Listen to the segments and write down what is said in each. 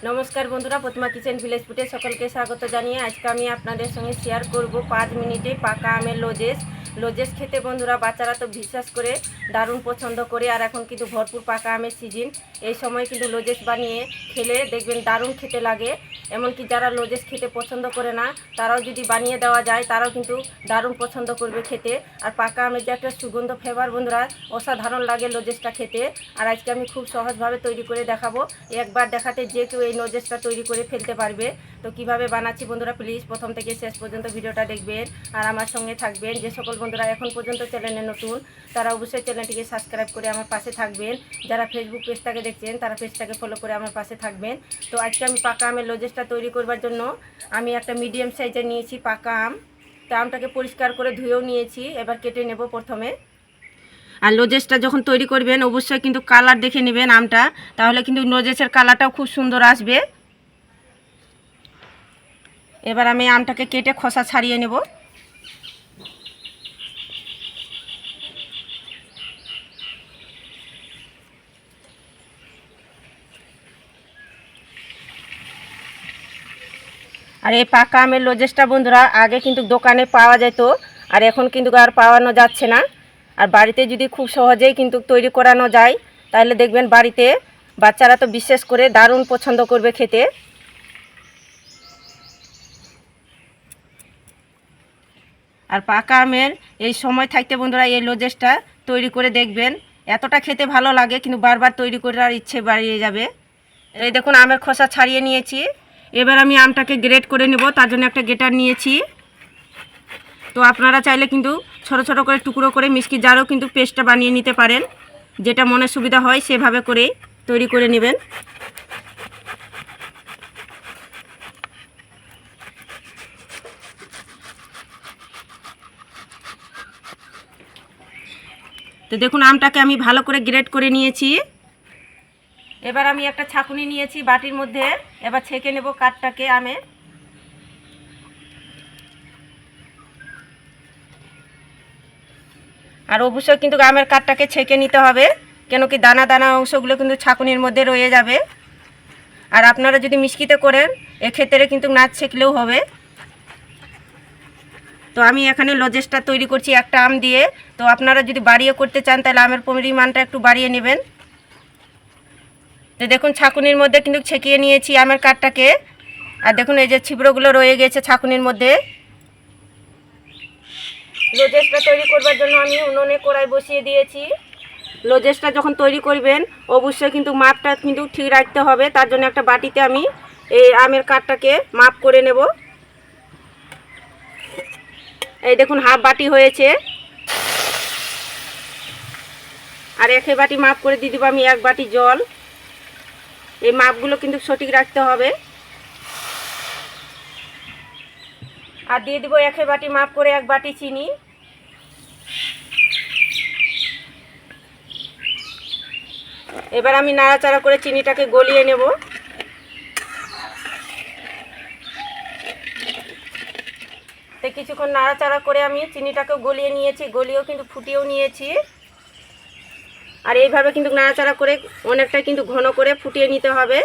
নমস্কার বন্ধুরা, প্রতিমা kitchen village ফুটে সকলকে স্বাগত জানিয়ে আজকে আমি আপনাদের সঙ্গে শেয়ার করব পাঁচ মিনিটে পাকা আমের লোজেস লোজেস খেতে বন্ধুরা, বাচ্চারা তো বিশ্বাস করে দারুণ পছন্দ করে। আর এখন কিন্তু ভরপুর পাকা আমের সিজন এই সময় কিন্তু লোজেস বানিয়ে খেলে দেখবেন দারুণ খেতে লাগে। এমনকি যারা লোজেস খেতে পছন্দ করে না, তারাও যদি বানিয়ে দেওয়া যায়, তারাও কিন্তু দারুণ পছন্দ করবে খেতে। আর পাকা আমের যে একটা সুগন্ধ ফ্লেভার বন্ধুরা, অসাধারণ লাগে লোজেসটা খেতে। আর আজকে আমি খুব সহজভাবে তৈরি করে দেখাবো। একবার দেখাতে যে কেউ এই নোজেসটা তৈরি করে ফেলতে পারবে। তো কীভাবে বানাচ্ছি বন্ধুরা প্লিজ প্রথম থেকে শেষ পর্যন্ত ভিডিওটা দেখবেন আর আমার সঙ্গে থাকবেন যে সকল বন্ধুরা এখন পর্যন্ত চ্যানেলে নতুন, তারা অবশ্যই চ্যানেলটিকে সাবস্ক্রাইব করে আমার পাশে থাকবেন। যারা ফেসবুক পেজটাকে দেখছেন, তারা পেজটাকে ফলো করে আমার পাশে থাকবেন। তো আজকে আমি পাকা আমের লজেসটা তৈরি করবার জন্য আমি একটা মিডিয়াম সাইজে নিয়েছি পাকা আম। তো আমটাকে পরিষ্কার করে ধুয়েও নিয়েছি, এবার কেটে নেব প্রথমে। আর লোজেসটা যখন তৈরি করবেন, অবশ্যই কিন্তু কালার দেখে নেবেন আমটা, তাহলে কিন্তু লোজেসের কালারটাও খুব সুন্দর আসবে। এবার আমি আমটাকে কেটে খোসা ছাড়িয়ে নেব। আর এই পাকা আমের লোজেসটা বন্ধুরা, আগে কিন্তু দোকানে পাওয়া যেত, আর এখন কিন্তু আর পাওয়ানো যাচ্ছে না। আর বাড়িতে যদি খুব সহজেই কিন্তু তৈরি করানো যায়, তাহলে দেখবেন বাড়িতে বাচ্চারা তো বিশেষ করে দারুণ পছন্দ করবে খেতে। আর পাকা আমের এই সময় থাকতে বন্ধুরা এই লোজেসটা তৈরি করে দেখবেন। এতটা খেতে ভালো লাগে, কিন্তু বারবার তৈরি করার ইচ্ছে বাড়িয়ে যাবে। এই দেখুন, আমের খোসা ছাড়িয়ে নিয়েছি। এবার আমি আমটাকে গ্রেট করে নেব, তার জন্য একটা গেটার নিয়েছি। তো আপনারা চাইলে কিন্তু ছোট ছোট করে টুকরো করে মিষ্টি জারও কিন্তু পেস্টটা বানিয়ে নিতে পারেন। যেটা মনে সুবিধা হয়, সেভাবে করেই তৈরি করে নেবেন। তো দেখুন, আমটাকে আমি ভালো করে গ্রেড করে নিয়েছি। এবার আমি একটা ছাকুনি নিয়েছি বাটির মধ্যে। এবার ছেঁকে নেব কাঠটাকে আমে আর অবশ্যই কিন্তু আমের কাঠটাকে ছেঁকে নিতে হবে, কেন কি দানা দানা অংশগুলো কিন্তু ছাকুনির মধ্যে রয়ে যাবে। আর আপনারা যদি মিষ্কিতে করেন, এক্ষেত্রে কিন্তু নাচ ছেঁকলেও হবে। তো আমি এখানে লজেসটা তৈরি করছি একটা আম দিয়ে। তো আপনারা যদি বাড়িয়ে করতে চান, তাহলে আমের পরিমাণটা একটু বাড়িয়ে নেবেন। তো দেখুন, ছাকুনির মধ্যে কিন্তু ছেঁকিয়ে নিয়েছি আমের কাঠটাকে। আর দেখুন, এই যে ছিবড়োগুলো রয়ে গেছে ছাকুনির মধ্যে। লোজেসটা তৈরি করবার জন্য আমি উনুনে কড়াই বসিয়ে দিয়েছি। লোজেসটা যখন তৈরি করবেন, অবশ্যই কিন্তু মাপটা কিন্তু ঠিক রাখতে হবে। তার জন্য একটা বাটিতে আমি এই আমের কাঠটাকে মাপ করে নেব। এই দেখুন, হাফ বাটি হয়েছে। আর একে বাটি মাপ করে দিয়ে দেবো আমি এক বাটি জল। এই মাপগুলো কিন্তু সঠিক রাখতে হবে। আর দিয়ে দেবো একে বাটি মাপ করে এক বাটি চিনি। এবার আমি নাড়াচাড়া করে চিনিটাকে গলিয়ে নেব। তো কিছুক্ষণ নাড়াচাড়া করে আমি চিনিটাকে গলিয়ে নিয়েছি, গলিয়েও কিন্তু ফুটিয়েও নিয়েছি। আর এইভাবে কিন্তু নাড়াচাড়া করে অনেকটা কিন্তু ঘন করে ফুটিয়ে নিতে হবে।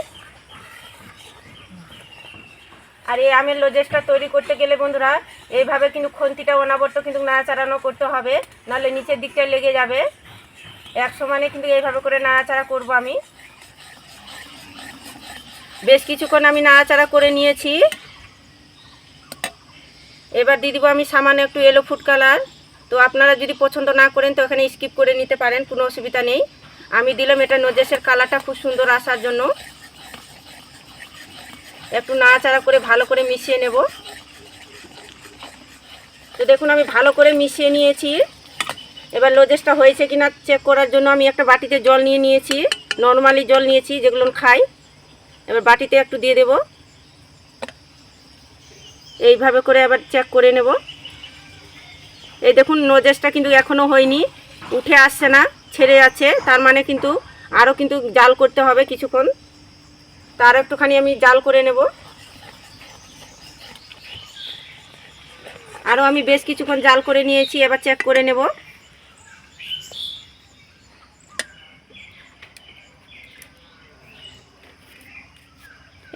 আর এই আমের লোজেসটা তৈরি করতে গেলে বন্ধুরা, এইভাবে কিন্তু খন্তিটা অনাবর্ত কিন্তু নাড়াচাড়ানো করতে হবে, নাহলে নিচের দিকটা লেগে যাবে। এক সমানে কিন্তু এইভাবে করে নাড়াচাড়া করব আমি। বেশ কিছুক্ষণ আমি নাড়াচাড়া করে নিয়েছি। এবার দিয়ে দিব আমি সামান্য একটু এলো ফুড কালার তো আপনারা যদি পছন্দ না করেন, তো এখানে স্কিপ করে নিতে পারেন, কোনো অসুবিধা নেই। আমি দিলাম এটা নজেসের কালারটা খুব সুন্দর আসার জন্য। একটু নাড়াচাড়া করে ভালো করে মিশিয়ে নেব। তো দেখুন, আমি ভালো করে মিশিয়ে নিয়েছি। এবার লোজেসটা হয়েছে কিনা চেক করার জন্য আমি একটা বাটিতে জল নিয়ে নিয়েছি। নর্মালি জল নিয়েছি, যেগুলো খাই। এবার বাটিতে একটু দিয়ে দেব। এইভাবে করে আবার চেক করে নেব। এই দেখুন নোজেসটা কিন্তু এখনও হয়নি, উঠে আসছে না, ছেড়ে যাচ্ছে, তার মানে কিন্তু আরও কিন্তু জাল করতে হবে কিছুক্ষণ। তার একটুখানি আমি জাল করে নেব। আরও আমি বেশ কিছুক্ষণ জাল করে নিয়েছি, এবার চেক করে নেব।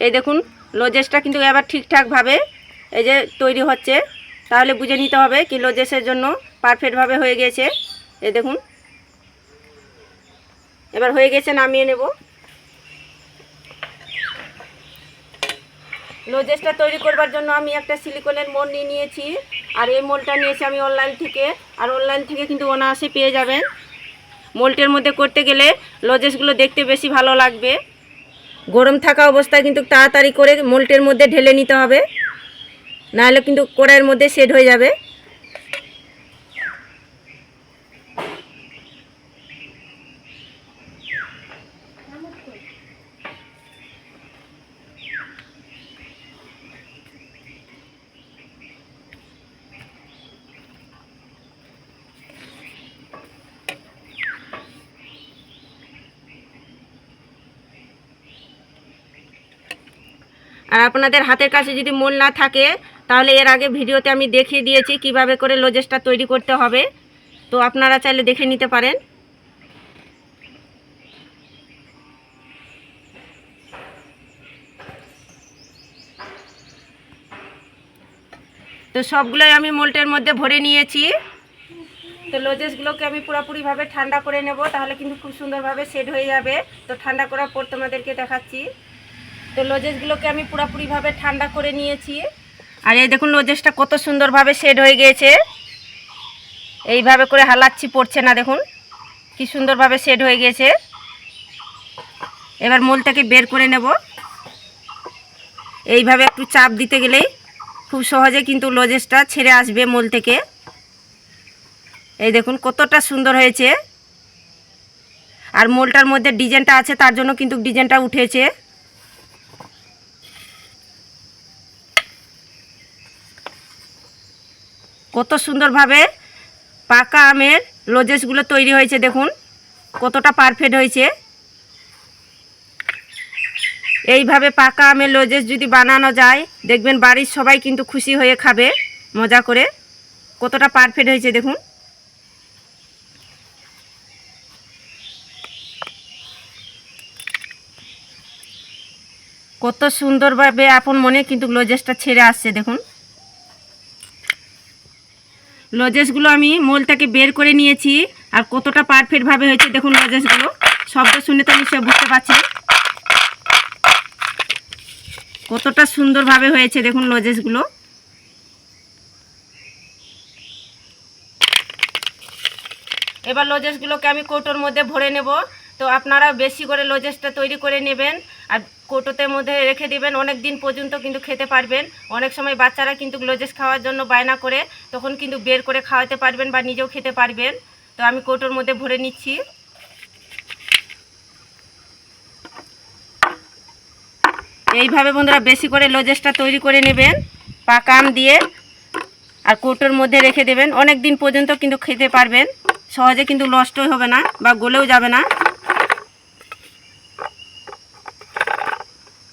এই দেখুন লজেসটা কিন্তু এবার ঠিকঠাকভাবে এই যে তৈরি হচ্ছে, তাহলে বুঝে নিতে হবে কি লজেসের জন্য পারফেক্টভাবে হয়ে গেছে। এ দেখুন। এবার হয়ে গেছে নামিয়ে নেব। লজেসটা তৈরি করবার জন্য আমি একটা সিলিকনের মোল নিয়ে নিয়েছি। আর এই মোলটা নিয়েছি আমি অনলাইন থেকে। আর অনলাইন থেকে কিন্তু অনায়াসে পেয়ে যাবেন। মোলটের মধ্যে করতে গেলে লজেসগুলো দেখতে বেশি ভালো লাগবে। গরম থাকা অবস্থায় কিন্তু তাড়াতাড়ি করে মোল্টের মধ্যে ঢেলে নিতে হবে। নাহলে কিন্তু কড়াইয়ের মধ্যে সেট হয়ে যাবে। আর আপনাদের হাতের কাছে যদি মোল না থাকে তাহলে এর আগে ভিডিওতে আমি দেখিয়ে দিয়েছি কীভাবে করে লজেসটা তৈরি করতে হবে। তো আপনারা চাইলে দেখে নিতে পারেন। তো সবগুলোই আমি মোল্টের মধ্যে ভরে নিয়েছি। তো লজেসগুলোকে আমি পুরোপুরিভাবে ঠান্ডা করে নেব, তাহলে কিন্তু খুব সুন্দরভাবে সেট হয়ে যাবে। তো ঠান্ডা করার পর তোমাদেরকে দেখাচ্ছি। তো লজেসগুলোকে আমি পুরোপুরিভাবে ঠান্ডা করে নিয়েছি। আর এই দেখুন লজেসটা কত সুন্দরভাবে সেট হয়ে গিয়েছে। এইভাবে করে হালাচ্ছি, পড়ছে না দেখুন। কি সুন্দরভাবে সেট হয়ে গিয়েছে। এবার মোলটাকে বের করে নেব। এইভাবে একটু চাপ দিতে গেলেই খুব সহজে কিন্তু লজেসটা ছেড়ে আসবে মোল থেকে। এই দেখুন কতটা সুন্দর হয়েছে। আর মোলটার মধ্যে ডিজাইনটা আছে, তার জন্য কিন্তু ডিজাইনটা উঠেছে। কত সুন্দরভাবে পাকা আমের লজেসগুলো তৈরি হয়েছে, দেখুন। কতটা পারফেক্ট হয়েছে। এইভাবে পাকা আমের লজেস যদি বানানো যায়, দেখবেন বাড়ির সবাই কিন্তু খুশি হয়ে খাবে, মজা করে। কতটা পারফেক্ট হয়েছে, দেখুন। কত সুন্দরভাবে আপন মনে কিন্তু লজেসটা ছেড়ে আসছে, দেখুন। লজেসগুলো আমি মোলটাকে বের করে নিয়েছি। আর কতটা পারফেক্টভাবে হয়েছে দেখুন লজেসগুলো শব্দ শুনে তো নিশ্চয় বুঝতে পারছি কতটা সুন্দরভাবে হয়েছে দেখুন লজেসগুলো এবার লজেসগুলোকে আমি কৌটোর মধ্যে ভরে নেব। তো আপনারা বেশি করে লজেসটা তৈরি করে নেবেন। কৌটোতে মধ্যে রেখে দিবেন, অনেক দিন পর্যন্ত কিন্তু খেতে পারবেন। অনেক সময় বাচ্চারা কিন্তু লজেস খাওয়ার জন্য বায়না করে, তখন কিন্তু বের করে খাওয়াতে পারবেন বা নিজেও খেতে পারবেন। তো আমি কৌটোর মধ্যে ভরে নিচ্ছি। এইভাবে বন্ধুরা বেশি করে লজেসটা তৈরি করে নেবেন পাকা আম দিয়ে, আর কৌটোর মধ্যে রেখে দেবেন। অনেক দিন পর্যন্ত কিন্তু খেতে পারবেন। সহজে কিন্তু নষ্টই হবে না বা গলেও যাবে না।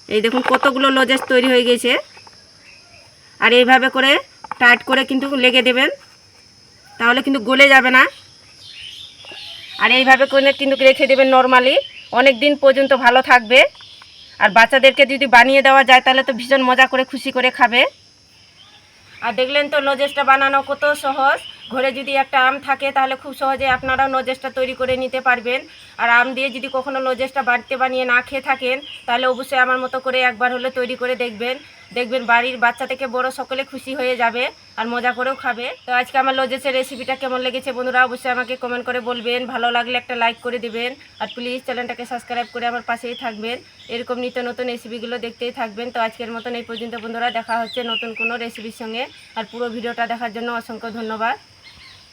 এই দেখুন কতগুলো লজেস তৈরি হয়ে গেছে। আর এইভাবে করে টাইট করে কিন্তু লেগে দেবেন। তাহলে কিন্তু গলে যাবে না। আর এইভাবে করে কিন্তু রেখে দেবেন নর্মালি অনেক দিন পর্যন্ত ভালো থাকবে। আর বাচ্চাদেরকে যদি বানিয়ে দেওয়া যায়, তাহলে তো ভীষণ মজা করে, খুশি করে খাবে। আর দেখলেন তো লজেসটা বানানো কত সহজ। ঘরে যদি একটা আম থাকে, তাহলে খুব সহজে আপনারাও নজেসটা তৈরি করে নিতে পারবেন। আর আম দিয়ে যদি কখনো নজেসটা বাড়িতে বানিয়ে না খেয়ে থাকেন, তাহলে অবশ্যই আমার মতো করে একবার হলে তৈরি করে দেখবেন। দেখবেন বাড়ির বাচ্চা থেকে বড় সকলে খুশি হয়ে যাবে আর মজা করেও খাবে। তো আজকে আমার লজেসের রেসিপিটা কেমন লেগেছে বন্ধুরা, অবশ্যই আমাকে কমেন্ট করে বলবেন। ভালো লাগলে একটা লাইক করে দেবেন। আর প্লিজ চ্যানেলটাকে সাবস্ক্রাইব করে আমার পাশেই থাকবেন। এরকম নিত্য নতুন রেসিপিগুলো দেখতেই থাকবেন। তো আজকের মতন এই পর্যন্ত বন্ধুরা, দেখা হচ্ছে নতুন কোনো রেসিপির সঙ্গে। আর পুরো ভিডিওটা দেখার জন্য অসংখ্য ধন্যবাদ।